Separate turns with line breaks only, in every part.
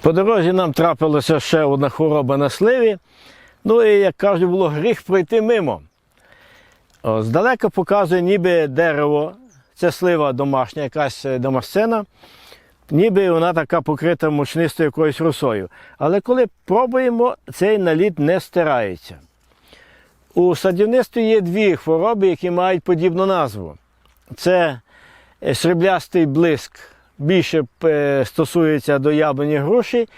По дорозі нам трапилася ще одна хвороба на сливі. Ну і, як кажуть, було гріх пройти мимо. О, Здалека показує, ніби дерево, це слива домашня, якась е, домасцена, ніби вона така покрита мучнистою якоюсь росою. Але коли пробуємо, цей наліт не стирається. У садівництві є дві хвороби, які мають подібну назву. Це е, сріблястий блиск, більше е, стосується до яблуні груші,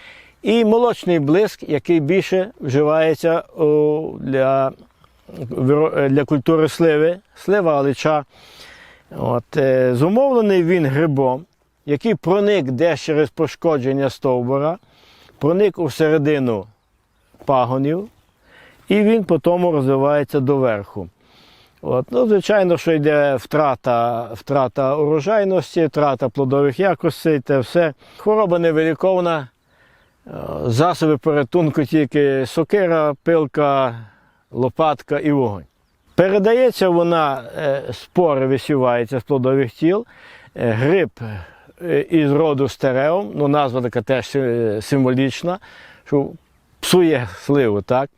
і молочний блиск, який більше вживається для, е, для культури сливи, слива алича. От, е, зумовлений він грибом, який проник десь через пошкодження стовбура, проник у середину пагонів, і він потім розвивається доверху. От, ну, звичайно, що йде втрата, втрата урожайності, втрата плодових якостей, те все. Хвороба невиліковна, Е, засоби порятунку тільки сокира, пилка, лопатка і вогонь. Передається вона, е, спори висіваються з плодових тіл, е, гриб із роду стереум, ну назва така теж символічна, що псує сливу, так?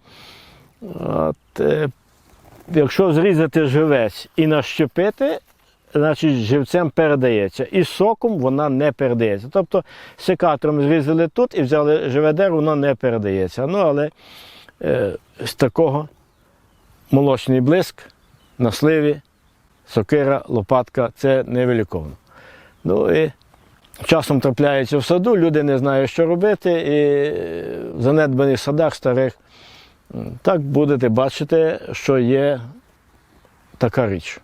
От, якщо зрізати живець і нащепити, значить живцем передається. І соком вона не передається. Тобто секатором зрізали тут і взяли живе дерево, воно не передається. Ну, але е, з такого молочний блиск на сливі, сокира, лопатка це невиліковно. Ну і часом трапляється в саду, люди не знають, що робити, і в занедбаних садах старих так будете бачити, що є така річ.